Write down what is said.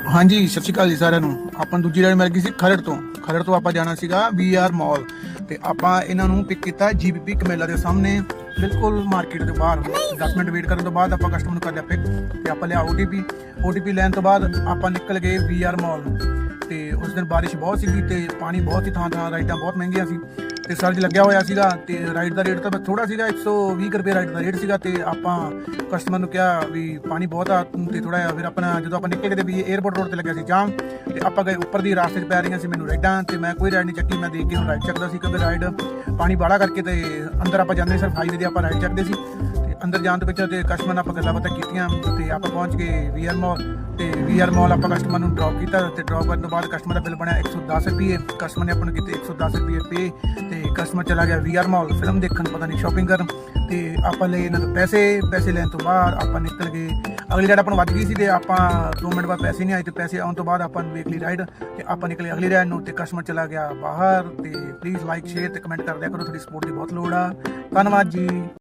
ਹਾਂਜੀ, ਸਤਿ ਸ਼੍ਰੀ ਅਕਾਲ ਜੀ ਸਾਰਿਆਂ ਨੂੰ। ਆਪਾਂ ਨੂੰ ਦੂਜੀ ਰਾਈਡ ਮਿਲ ਗਈ ਸੀ ਖਰੜ ਤੋਂ। ਖਰੜ ਤੋਂ ਆਪਾਂ ਜਾਣਾ ਸੀਗਾ ਵੀਆਰ ਮਾਲ ਤੇ ਆਪਾਂ ਇਹਨਾਂ ਨੂੰ ਪਿਕ ਕੀਤਾ ਜੀਬੀਪੀ ਕਮੇਲਾ ਦੇ ਸਾਹਮਣੇ। ਬਿਲਕੁਲ ਮਾਰਕੀਟ ਦੇ ਬਾਹਰ। 10 ਮਿੰਟ ਵੇਟ ਕਰਨ ਤੋਂ ਬਾਅਦ ਆਪਾਂ ਕਸਟਮਰ ਨੂੰ ਕਰ ਲਿਆ ਪਿਕ ਤੇ ਆਪਾਂ ਲਿਆ OTP OTP ਲੈਣ ਤੋਂ ਬਾਅਦ ਆਪਾਂ ਨਿਕਲ ਗਏ ਵੀਆਰ ਮਾਲ ਨੂੰ। ਤੇ ਉਸ ਦਿਨ ਬਾਰਿਸ਼ ਬਹੁਤ ਸੀਗੀ ਤੇ ਪਾਣੀ ਬਹੁਤ ਹੀ ਥਾਂ ਥਾਂ ਰਾਈਡਾਂ ਬਹੁਤ ਮਹਿੰਗੀਆਂ ਸੀ। ਤੇ ਸਰਜ ਲੱਗਿਆ ਹੋਇਆ ਸੀਗਾ ਤੇ ਰਾਈਡ ਦਾ ਰੇਟ ਤਾਂ ਥੋੜਾ ਸੀਗਾ 120 ਕੁ ਰੁਪਏ ਰਾਈਡ ਦਾ ਰੇਟ ਸੀਗਾ ਤੇ ਆਪਾਂ ਕਸਟਮਰ ਨੂੰ ਕਿਹਾ ਵੀ ਪਾਣੀ ਬਹੁਤ ਆ, ਤੇ ਥੋੜਾ ਜਿਹਾ ਫਿਰ ਆਪਣਾ ਜਦੋਂ ਆਪਾਂ ਨਿੱਕੇ ਗਏ ਤੇ ਵੀ 에어ਪੋਰਟ ਰੋਡ ਤੇ ਲੱਗਿਆ ਸੀ ਜਾਮ ਤੇ ਆਪਾਂ ਗਏ ਉੱਪਰ ਦੀ ਰਾਸਤੇ 'ਚ ਪੈ ਰਹੀਆਂ ਸੀ ਮੈਨੂੰ ਰਾਈਡਾਂ ਤੇ ਮੈਂ ਕੋਈ ਰਾਈਡ ਨਹੀਂ ਚੱਕੀ, ਮੈਂ ਦੇਖ ਕੇ ਹੁਣ ਰਾਈਡ ਚੱਕਦਾ ਸੀ ਕਿਉਂਕਿ ਰਾਈਡ ਪਾਣੀ ਬਾੜਾ ਕਰਕੇ ਤੇ ਅੰਦਰ ਆਪਾਂ ਜਾਂਦੇ ਸਿਰਫ ਹਾਈਵੇ ਦੇ ਆਪਾਂ ਰਾਈਡ ਚੱਕਦੇ ਸੀ ਤੇ ਅੰਦਰ ਜਾਣ ਤੋਂ ਪਿੱਛੋਂ ਤੇ ਕਸਟਮਰ ਨਾਲ ਆਪਾਂ ਗੱਲਾਂ ਬਾਤਾਂ ਕੀਤੀਆਂ ਤੇ ਆਪਾਂ ਪਹੁੰਚ ਗਏ ਵੀਆਰ ਮਾਲ ਤੇ ਵੀਆਰ ਮਾਲ ਆਪਾਂ ਕਸਟਮਰ ਨੂੰ ਡ੍ਰੌਪ ਕੀਤਾ ਤੇ ਡ੍ਰੌਪ ਕਰਨ ਤੋਂ ਬਾਅਦ ਕਸਟਮਰ ਦਾ ਬਿੱਲ ਬਣਿਆ 110 ਰੁਪਏ। ਕਸਟਮਰ ਨੇ ਆਪਾਂ ਨੂੰ ਕੀਤੇ 110 ਰੁਪਏ ਪੇ ਤੇ ਕਸਟਮਰ ਚਲਾ ਗਿਆ ਵੀਆਰ ਮਾਲ ਫਿਲਮ ਦੇਖਣ, ਪਤਾ ਨਹੀਂ ਸ਼ਾਪਿੰਗ ਕਰਨ ਤੇ ਆਪਾਂ ਲਏ ਇਹਨਾਂ ਤੋਂ ਪੈਸੇ ਪੈਸੇ ਲੈਣ ਤੋਂ ਬਾਅਦ ਆਪਾਂ ਨਿਕਲ ਗਏ। ਅਗਲੀ ਰਾਈਡ ਆਪਾਂ ਨੂੰ ਵੱਧ ਗਈ ਸੀ ਤੇ ਆਪਾਂ 2 ਮਿੰਟ ਬਾਅਦ ਪੈਸੇ ਨਹੀਂ ਆਏ ਤੇ ਪੈਸੇ ਆਉਣ ਤੋਂ ਬਾਅਦ ਆਪਾਂ ਨੂੰ ਵੇਖ ਲਈ ਰਾਈਡ ਤੇ ਆਪਾਂ ਨਿਕਲੇ ਅਗਲੀ ਰਾਈਡ ਨੂੰ ਤੇ ਕਸਟਮਰ ਚਲਾ ਗਿਆ ਬਾਹਰ ਤੇ ਪਲੀਜ਼ ਲਾਈਕ ਸ਼ੇਅਰ ਤੇ ਕਮੈਂਟ ਕਰ ਦਿਆ ਕਰੋ, ਤੁਹਾਡੀ ਸਪੋਰਟ ਦੀ ਬਹੁਤ ਲੋੜ ਆ। ਧੰਨਵਾਦ ਜੀ।